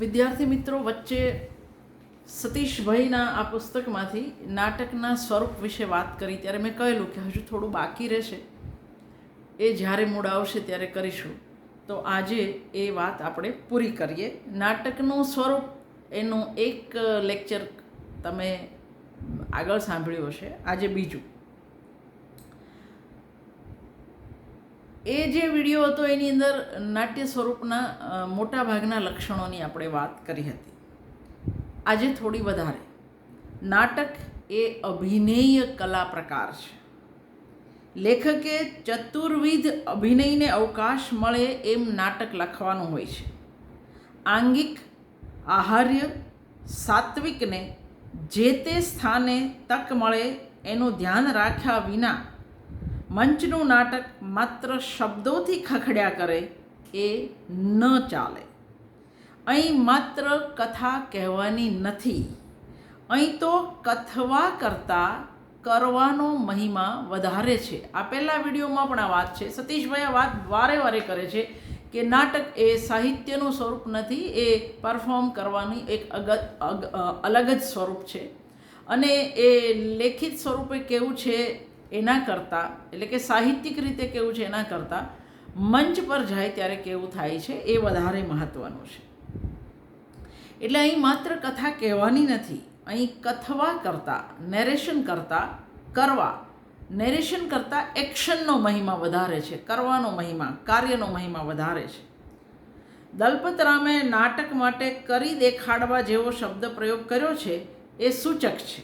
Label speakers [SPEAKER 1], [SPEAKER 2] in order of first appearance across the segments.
[SPEAKER 1] વિદ્યાર્થી મિત્રો વચ્ચે સતીશભાઈના આ પુસ્તકમાંથી નાટકના સ્વરૂપ વિશે વાત કરી, ત્યારે મેં કહેલું કે હજુ થોડું બાકી રહેશે. એ જ્યારે મૂડ આવશે ત્યારે કરીશું. તો આજે એ વાત આપણે પૂરી કરીએ. નાટકનું સ્વરૂપ એનું એક લેક્ચર તમે આગળ સાંભળ્યું હશે. આજે બીજું. એ જે વીડિયો હતો, એની અંદર નાટ્ય સ્વરૂપના મોટાભાગના મોટા ભાગના લક્ષણોની આપણે વાત કરી હતી. આજે થોડી વધારે. નાટક એ અભિનય કલા પ્રકાર છે. લેખકે ચતુર્વિધ અભિનયને અવકાશ મળે એમ નાટક લખવાનું હોય છે. આંગિક, આહાર્ય, સાત્વિકને જે તે સ્થાને તક મળે એનું ધ્યાન રાખ્યા વિના મંચનું નાટક માત્ર શબ્દોથી ખખડ્યા કરે એ ન ચાલે. અહીં માત્ર કથા કહેવાની નથી. અહીં તો કથવા કરતાં કરવાનો મહિમા વધારે છે. આ પહેલા વિડીયોમાં પણ આ વાત છે. સતીશભાઈ આ વાત વારે વારે કરે છે કે નાટક એ સાહિત્યનું સ્વરૂપ નથી, એ પરફોર્મ કરવાની એક અગ અગ, અલગ જ સ્વરૂપ છે. અને એ લેખિત સ્વરૂપે કેવું છે એના કરતાં, એટલે કે સાહિત્યિક રીતે કેવું છે એના કરતાં, મંચ પર જાય ત્યારે કેવું થાય છે એ વધારે મહત્ત્વનું છે. એટલે અહીં માત્ર કથા કહેવાની નથી, અહીં કથવા કરતાં નેરેશન કરતાં, કરવા. નેરેશન કરતાં એક્શનનો મહિમા વધારે છે, કરવાનો મહિમા, કાર્યનો મહિમા વધારે છે. દલપતરામે નાટક માટે કરી દેખાડવા જેવો શબ્દ પ્રયોગ કર્યો છે એ સૂચક છે.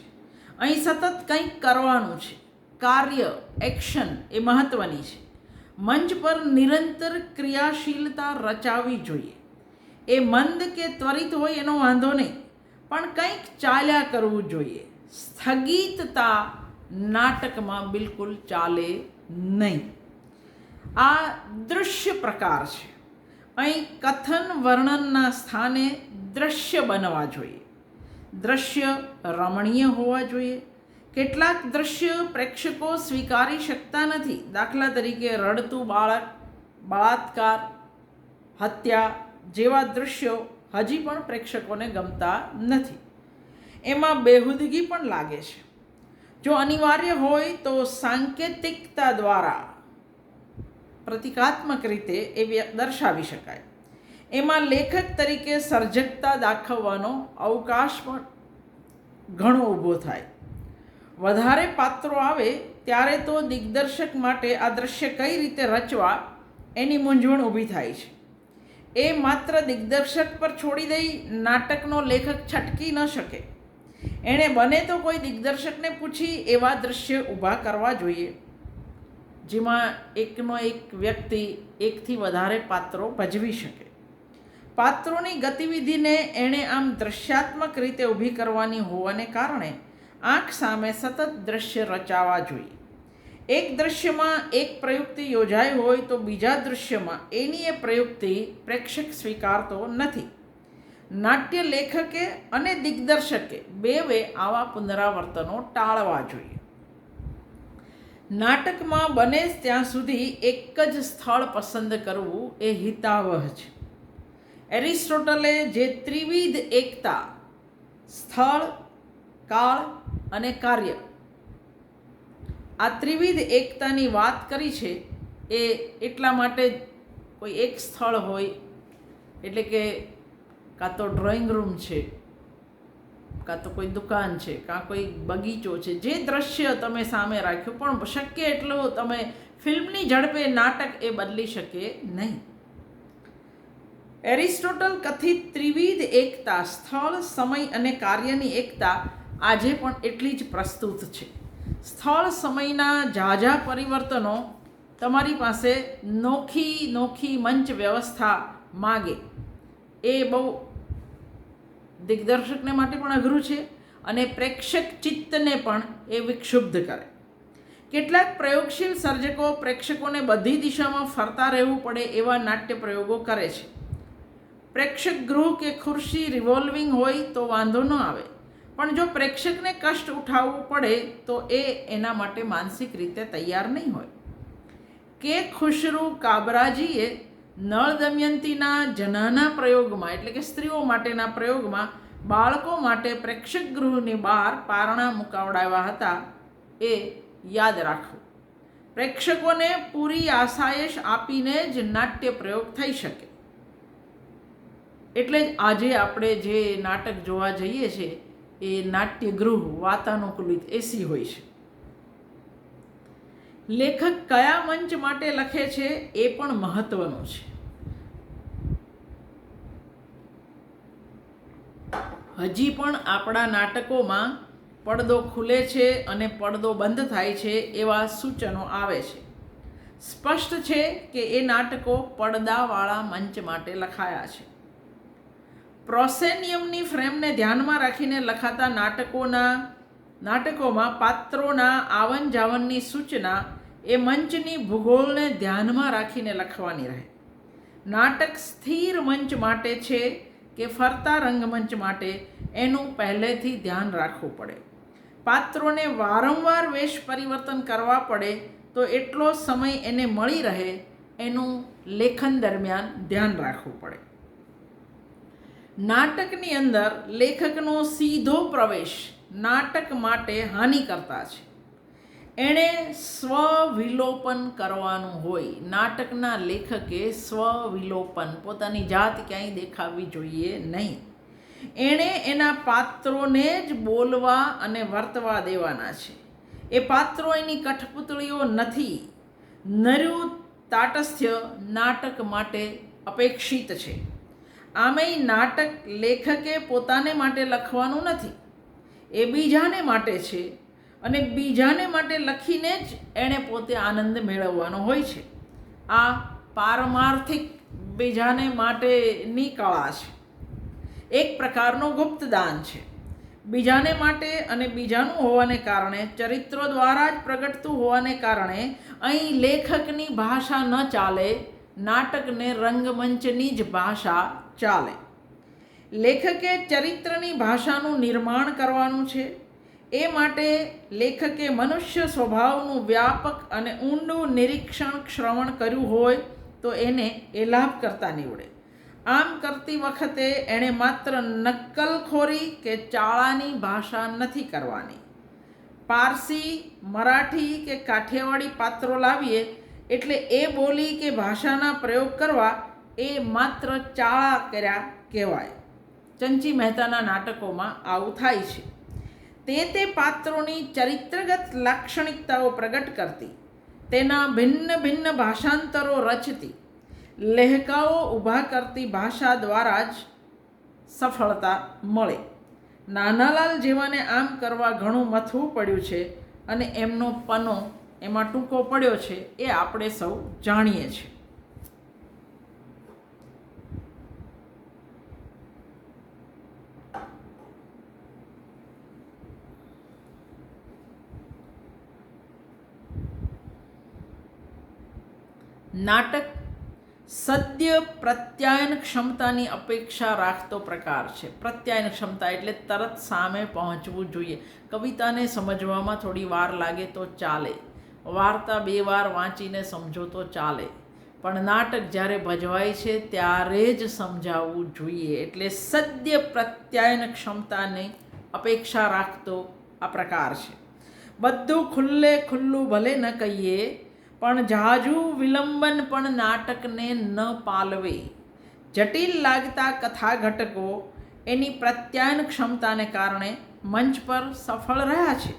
[SPEAKER 1] અહીં સતત કંઈક કરવાનું છે. કાર્ય એક્શન એ મહત્ત્વની છે. મંચ પર નિરંતર ક્રિયાશીલતા રચાવી જોઈએ. એ મંદ કે ત્વરિત હોય એનો વાંધો નહીં, પણ કંઈક ચાલ્યા કરવું જોઈએ. સ્થગિતતા નાટકમાં બિલકુલ ચાલે નહીં. આ દૃશ્ય પ્રકાર છે. અહીં કથન વર્ણનના સ્થાને દ્રશ્ય બનવા જોઈએ. દ્રશ્ય રમણીય હોવા જોઈએ. કેટલાક દ્રશ્ય પ્રેક્ષકો સ્વીકારી શકતા નથી. દાખલા તરીકે રડતું બાળક, બળાત્કાર, હત્યા જેવા દૃશ્યો હજી પણ પ્રેક્ષકોને ગમતા નથી. એમાં બેહુદગી પણ લાગે છે. જો અનિવાર્ય હોય તો સાંકેતિકતા દ્વારા પ્રતિકાત્મક રીતે એ દર્શાવી શકાય. એમાં લેખક તરીકે સર્જકતા દાખવવાનો અવકાશ પણ ઘણો ઊભો થાય. વધારે પાત્રો આવે ત્યારે તો દિગ્દર્શક માટે આ દ્રશ્ય કઈ રીતે રચવા એની મૂંઝવણ ઊભી થાય છે. એ માત્ર દિગ્દર્શક પર છોડી દઈ નાટકનો લેખક છટકી ન શકે. એણે બને તો કોઈ દિગ્દર્શકને પૂછી એવા દ્રશ્ય ઊભા કરવા જોઈએ. જેમાં એકનો એક વ્યક્તિ એકથી વધારે પાત્રો ભજવી શકે. પાત્રોની ગતિવિધિને એણે આમ દ્રશ્યાત્મક રીતે ઊભી કરવાની હોવાને કારણે આંખ સામે સતત દ્રશ્ય રચાવા જોઈએ. એક દૃશ્યમાં એક પ્રયુક્તિ યોજાઈ હોય તો બીજા દૃશ્યમાં એની એ પ્રયુક્તિ પ્રેક્ષક સ્વીકારતો નથી. નાટ્ય લેખકે અને દિગ્દર્શકે બેવે આવા પુનરાવર્તનો ટાળવા જોઈએ. નાટકમાં બને ત્યાં સુધી એક જ સ્થળ પસંદ કરવું એ હિતાવહ છે. એરિસ્ટોટલે જે ત્રિવિધ એકતા, સ્થળ, કાળ અને કાર્ય. આ ત્રિવિધ એકતાની વાત કરી છે એ એટલા માટે કોઈ એક સ્થળ હોય, એટલે કે કાં તો ડ્રોઈંગ રૂમ છે, કાં તો કોઈ દુકાન છે, કાં કોઈ બગીચો છે, જે દ્રશ્ય તમે સામે રાખ્યું, પણ શક્ય એટલું તમે ફિલ્મની ઝડપે નાટક એ બદલી શકે નહીં. એરિસ્ટોટલ કથિત ત્રિવિધ એકતા, સ્થળ, સમય અને કાર્યની એકતા આજે પણ એટલી જ પ્રસ્તુત છે. સ્થળ સમયના ઝાઝા પરિવર્તનો તમારી પાસે નોખી નોખી મંચ વ્યવસ્થા માગે. એ બહુ દિગ્દર્શકને માટે પણ અઘરું છે અને પ્રેક્ષક ચિત્તને પણ એ વિક્ષુબ્ધ કરે. કેટલાક પ્રયોગશીલ સર્જકો પ્રેક્ષકોને બધી દિશામાં ફરતા રહેવું પડે એવા નાટ્ય પ્રયોગો કરે છે. પ્રેક્ષક ગૃહ કે ખુરશી રિવોલ્વિંગ હોય તો વાંધો ન આવે. પણ જો પ્રેક્ષકને કષ્ટ ઉઠાવવું પડે, તો એ એના માટે માનસિક રીતે તૈયાર નહીં હોય. કે ખુશરૂ કાબરાજીએ નળ દમયંતીના જનાના પ્રયોગમાં, એટલે કે સ્ત્રીઓ માટેના પ્રયોગમાં, બાળકો માટે પ્રેક્ષક ગૃહની બહાર પારણા મુકાવડાવ્યા હતા, એ યાદ રાખવું. પ્રેક્ષકોને પૂરી આસાયશ આપીને જ નાટ્ય પ્રયોગ થઈ શકે. એટલે જ આજે આપણે જે નાટક જોવા જઈએ છીએ એ નાટ્યગૃહ વાતાનુકૂલિત એસી હોય છે. લેખક કયા મંચ માટે લખે છે એ પણ મહત્વનું છે. હજી પણ આપણા નાટકોમાં પડદો ખુલે છે અને પડદો બંધ થાય છે એવા સૂચનો આવે છે. સ્પષ્ટ છે કે એ નાટકો પડદાવાળા મંચ માટે લખાયા છે. પ્રોસેનિયમની ફ્રેમને ધ્યાનમાં રાખીને લખાતા નાટકોના, નાટકોમાં પાત્રોના આવન જાવનની સૂચના એ મંચની ભૂગોળને ધ્યાનમાં રાખીને લખવાની રહે. નાટક સ્થિર મંચ માટે છે કે ફરતા રંગમંચ માટે એનું પહેલેથી ધ્યાન રાખવું પડે. પાત્રોને વારંવાર વેશ પરિવર્તન કરવા પડે તો એટલો સમય એને મળી રહે એનું લેખન દરમિયાન ધ્યાન રાખવું પડે. નાટકની અંદર લેખકનો સીધો પ્રવેશ નાટક માટે હાનિકર્તા છે. એણે સ્વવિલોપન કરવાનું હોય, નાટકના લેખકે સ્વવિલોપન, પોતાની જાત ક્યાંય દેખાવી જોઈએ નહીં. એણે એના પાત્રોને જ બોલવા અને વર્તવા દેવાના છે. એ પાત્રો એની કઠપુતળીઓ નથી, નર્યું તાટસ્થ્ય નાટક માટે અપેક્ષિત છે. આમેય નાટક લેખકે પોતાને માટે લખવાનું નથી. એ બીજાને માટે છે અને બીજાને માટે લખીને જ એણે પોતે આનંદ મેળવવાનો હોય છે. આ પારમાર્થિક બીજાને માટેની કળા છે. એક પ્રકારનું ગુપ્તદાન છે. બીજાને માટે અને બીજાનું હોવાને કારણે, ચરિત્રો દ્વારા જ પ્રગટતું હોવાને કારણે અહીં લેખકની ભાષા ન ચાલે નાટકને રંગમંચની જ ભાષા ચાલે. લેખકે ચરિત્રની ભાષાનું નિર્માણ કરવાનું છે. એ માટે લેખકે મનુષ્ય સ્વભાવનું વ્યાપક અને ઊંડું નિરીક્ષણ શ્રવણ કર્યું હોય તો એને એ લાભ કરતા નીવડે. આમ કરતી વખતે એણે માત્ર નક્કલખોરી કે ચાળાની ભાષા નથી કરવાની. પારસી, મરાઠી કે કાઠિયાવાડી પાત્રો લાવીએ એટલે એ બોલી કે ભાષાના પ્રયોગ કરવા એ માત્ર ચાળા કર્યા કહેવાય. ચંચી મહેતાના નાટકોમાં આવું થાય છે. તે તે પાત્રોની ચરિત્રગત લાક્ષણિકતાઓ પ્રગટ કરતી, તેના ભિન્ન ભિન્ન ભાષાંતરો રચતી, લહેકાઓ ઊભા કરતી ભાષા દ્વારા જ સફળતા મળે. નાનાલાલ જેવાને આમ કરવા ઘણું મથવું પડ્યું છે અને એમનો પનો એમાં ટૂંકો પડ્યો છે, એ આપણે સૌ જાણીએ છીએ. નાટક સદ્ય પ્રત્યાયન ક્ષમતાની અપેક્ષા રાખતો પ્રકાર છે. પ્રત્યાયન ક્ષમતા એટલે તરત સામે પહોંચવું જોઈએ. કવિતાને સમજવામાં થોડી વાર લાગે તો ચાલે. વાર્તા બે વાર વાંચીને સમજો તો ચાલે. પણ નાટક જ્યારે ભજવાય છે, ત્યારે જ સમજાવવું જોઈએ. એટલે સદ્ય પ્રત્યાયન ક્ષમતાની અપેક્ષા રાખતો આ પ્રકાર છે. બધું ખુલ્લે ખુલ્લું ભલે ન કહીએ, પણ જાજુ વિલંબન પણ નાટકને ન પાલવે. જટિલ લાગતા કથા ઘટકો એની પ્રત્યાયન ક્ષમતાને કારણે મંચ પર સફળ રહ્યા છે.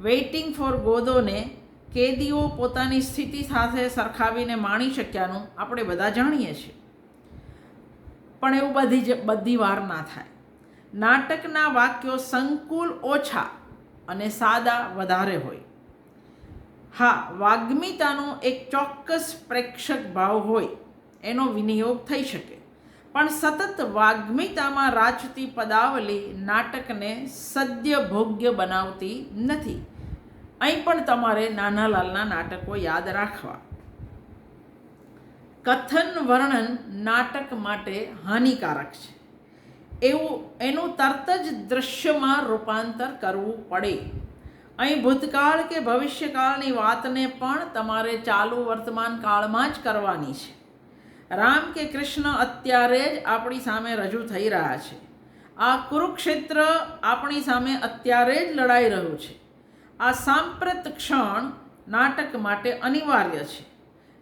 [SPEAKER 1] વેઇટિંગ ફોર ગોદોને કેદીઓ પોતાની સ્થિતિ સાથે સરખાવીને માણી શક્યાનું આપણે બધા જાણીએ છીએ. પણ એવું બધી જ, બધી વાર ના થાય. નાટકના વાક્યો સંકુલ ઓછા અને સાદા વધારે હોય. હા, વાગ્મિતાનો એક ચોક્કસ પ્રેક્ષક ભાવ હોય, એનો વિનિયોગ થઈ શકે. પણ સતત વાગ્મિતામાં રાચતી પદાવલી નાટકને સદ્ય ભોગ્ય બનાવતી નથી. અહીં પણ તમારે નાનાલાલના નાટકો યાદ રાખવા. કથન વર્ણન નાટક માટે હાનિકારક છે. એવું, એનું તરત જ દૃશ્યમાં રૂપાંતર કરવું પડે. અહીં ભૂતકાળ કે ભવિષ્યકાળની વાતને પણ તમારે ચાલુ વર્તમાન કાળમાં જ કરવાની છે. રામ કે કૃષ્ણ અત્યારે જ આપણી સામે રજૂ થઈ રહ્યા છે. આ કુરુક્ષેત્ર આપણી સામે અત્યારે જ લડાઈ રહ્યું છે. આ સાંપ્રત ક્ષણ નાટક માટે અનિવાર્ય છે.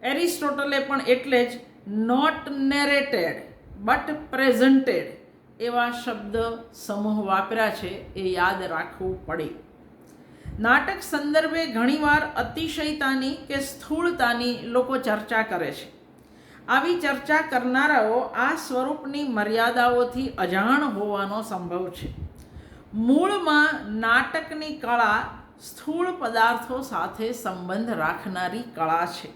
[SPEAKER 1] એરિસ્ટોટલે પણ એટલે જ નોટ નેરેટેડ બટ પ્રેઝન્ટેડ એવા શબ્દ સમૂહ વાપર્યા છે એ યાદ રાખવું પડે. નાટક સંદર્ભે ઘણીવાર અતિશયતાની કે સ્થૂળતાની લોકો ચર્ચા કરે છે. આવી ચર્ચા કરનારાઓ આ સ્વરૂપની મર્યાદાઓથી અજાણ હોવાનો સંભવ છે. મૂળમાં નાટકની કળા સ્થૂળ પદાર્થો સાથે સંબંધ રાખનારી કળા છે.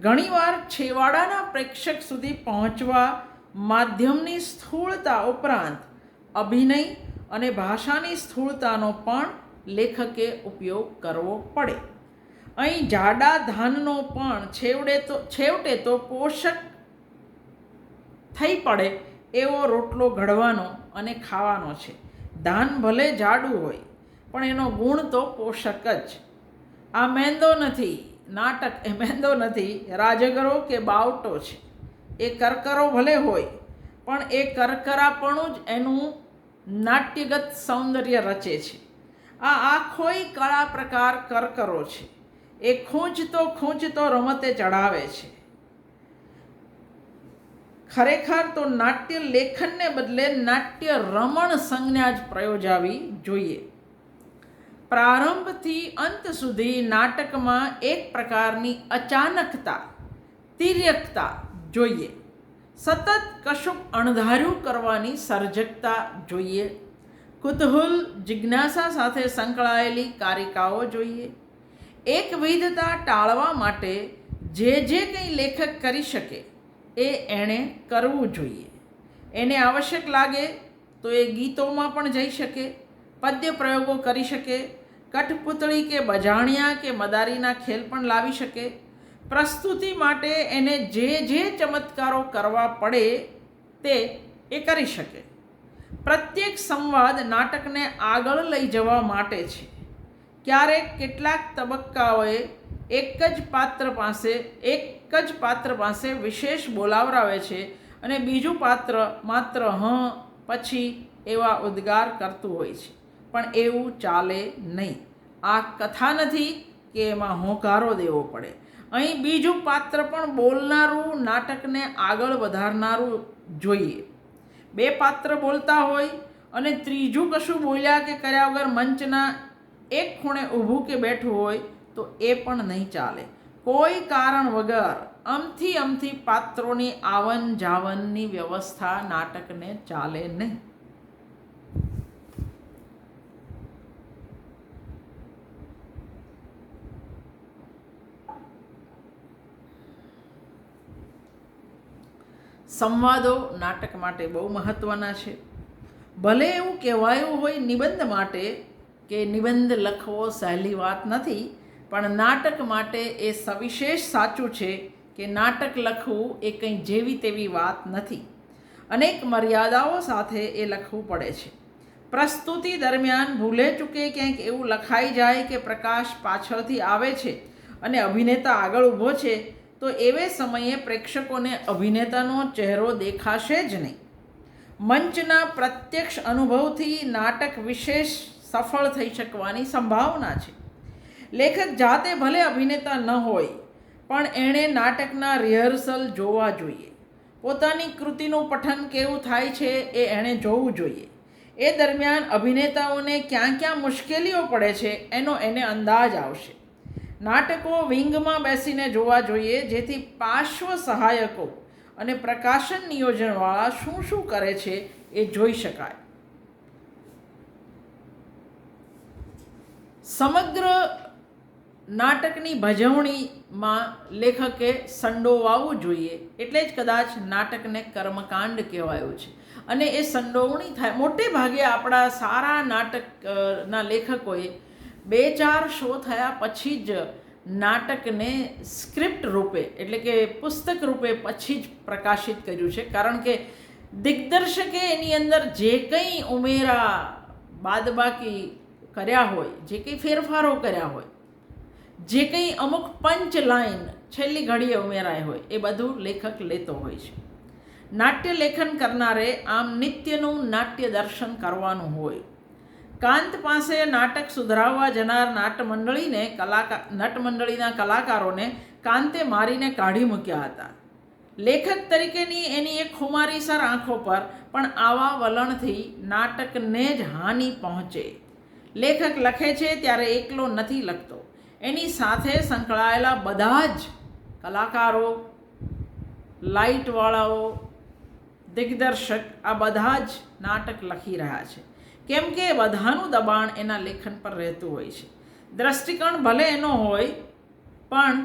[SPEAKER 1] ઘણીવાર છેવાડાના પ્રેક્ષક સુધી પહોંચવા માધ્યમની સ્થૂળતા ઉપરાંત અભિનય અને ભાષાની સ્થૂળતાનો પણ લેખકે ઉપયોગ કરવો પડે. અહીં જાડા ધાનનો પણ છેવડે તો, છેવટે તો પોષક થઈ પડે એવો રોટલો ઘડવાનો અને ખાવાનો છે. ધાન ભલે જાડું હોય પણ એનો ગુણ તો પોષક જ. આ મેંદો નથી, નાટક, એ મેંદો નથી, રાજગરો કે બાવટો છે. એ કરકરો ભલે હોય, પણ એ કરકરાપણું જ એનું નાટ્યગત સૌંદર્ય રચે છે. આ આખોય કળા પ્રકાર કરકરો છે. એ ખૂંચતો ખૂંચતો રમતે ચઢાવે છે. ખરેખર તો નાટ્ય લેખનને બદલે નાટ્ય રમણ સંજ્ઞા જ પ્રયોજાવી જોઈએ. પ્રારંભથી અંત સુધી નાટકમાં એક પ્રકારની અચાનકતા, તિર્યકતા જોઈએ. સતત કશુંક અણધાર્યું કરવાની સર્જકતા જોઈએ. કુતૂહલ, જિજ્ઞાસા સાથે સંકળાયેલી કારિકાઓ જોઈએ. એકવિધતા ટાળવા માટે જે જે કંઈ લેખક કરી શકે, એ એણે કરવું જોઈએ. એને આવશ્યક લાગે તો એ ગીતોમાં પણ જઈ શકે પદ્ય પ્રયોગો કરી શકે કઠપુતળી કે બજાણિયા કે મદારીના ખેલ પણ લાવી શકે. પ્રસ્તુતિ માટે એને જે જે ચમત્કારો કરવા પડે તે એ કરી શકે. પ્રત્યેક સંવાદ નાટકને આગળ લઈ જવા માટે છે. ક્યારેક કેટલાક તબક્કાઓએ એક જ પાત્ર પાસે, એક જ પાત્ર પાસે વિશેષ બોલાવરાવે છે અને બીજું પાત્ર માત્ર હ, પછી એવા ઉદ્ગાર કરતું હોય છે. પણ એવું ચાલે નહીં. આ કથા નથી કે એમાં હોંકારો દેવો પડે. અહીં બીજું પાત્ર પણ બોલનારું નાટકને આગળ વધારનારું જોઈએ. બે પાત્ર બોલતા હોય અને ત્રીજું કશું બોલ્યા કે કર્યા વગર મંચના એક ખૂણે ઊભું કે બેઠું હોય તો એ પણ નહીં ચાલે. કોઈ કારણ વગર અમથી અમથી પાત્રોની આવન જાવનની વ્યવસ્થા નાટકને ચાલે નહીં. સંવાદો નાટક માટે બહુ મહત્ત્વના છે. ભલે એવું કહેવાયું હોય નિબંધ માટે કે નિબંધ લખવો સહેલી વાત નથી, પણ નાટક માટે એ સવિશેષ સાચું છે કે નાટક લખવું એ કંઈ જેવી તેવી વાત નથી. અનેક મર્યાદાઓ સાથે એ લખવું પડે છે. પ્રસ્તુતિ દરમિયાન ભૂલે ચૂકે ક્યાંક એવું લખાઈ જાય કે પ્રકાશ પાછળથી આવે છે અને અભિનેતા આગળ ઊભો છે તો એવે સમયે પ્રેક્ષકોને અભિનેતાનો ચહેરો દેખાશે જ નહીં. મંચના પ્રત્યક્ષ અનુભવથી નાટક વિશેષ સફળ થઈ શકવાની સંભાવના છે. લેખક જાતે ભલે અભિનેતા ન હોય, પણ એણે નાટકના રિહર્સલ જોવા જોઈએ. પોતાની કૃતિનું પઠન કેવું થાય છે એ એણે જોવું જોઈએ. એ દરમિયાન અભિનેતાઓને ક્યાં ક્યાં મુશ્કેલીઓ પડે છે એનો એને અંદાજ આવશે. નાટકો વિંગમાં બેસીને જોવા જોઈએ, જેથી પાર્શ્વ સહાયકો અને પ્રકાશન નિયોજનવાળા શું શું કરે છે એ જોઈ શકાય. સમગ્ર નાટકની ભજવણીમાં લેખકે સંડોવાવું જોઈએ, એટલે જ કદાચ નાટકને કર્મકાંડ કહેવાયું છે. અને એ સંડોવણી થાય, મોટે ભાગે આપણા સારા નાટકના લેખકોએ બે ચાર શો થયા પછી જ નાટકને સ્ક્રિપ્ટ રૂપે, એટલે કે પુસ્તક રૂપે પછી જ પ્રકાશિત કર્યું છે. કારણ કે દિગ્દર્શકે એની અંદર જે કંઈ ઉમેરા બાદબાકી કર્યા હોય, જે કંઈ ફેરફારો કર્યા હોય, જે કંઈ અમુક પંચ લાઈન છેલ્લી ઘડીએ ઉમેરાય હોય, એ બધું લેખક લેતો હોય છે. નાટ્ય લેખન કરનારે આમ નિત્યનું નાટ્ય દર્શન કરવાનું હોય કાંત પાસે નાટક સુધરાવવા જનાર નાટમંડળીને કલાકાર, નટમંડળીના કલાકારોને કાંતે મારીને કાઢી મૂક્યા હતા. લેખક તરીકેની એની એક ખુમારીસર આંખો પર પણ આવા વલણથી નાટકને જ હાનિ પહોંચે. લેખક લખે છે ત્યારે એકલો નથી લખતો. એની સાથે સંકળાયેલા બધા જ કલાકારો, લાઇટવાળાઓ, દિગ્દર્શક આ બધા જ નાટક લખી રહ્યા છે. કેમ કે બધાનું દબાણ એના લેખન પર રહેતું હોય છે. દ્રષ્ટિકોણ ભલે એનો હોય, પણ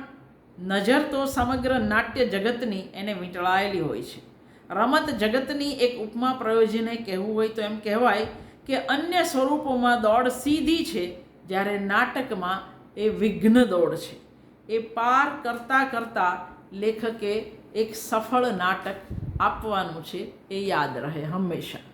[SPEAKER 1] નજર તો સમગ્ર નાટ્ય જગતની એને વીંટળાયેલી હોય છે. રમત જગતની એક ઉપમા પ્રયોજીને કહેવું હોય તો એમ કહેવાય કે અન્ય સ્વરૂપોમાં દોડ સીધી છે, જ્યારે નાટકમાં એ વિઘ્ન દોડ છે. એ પાર કરતાં કરતાં લેખકે એક સફળ નાટક આપવાનું છે એ યાદ રહે હંમેશા.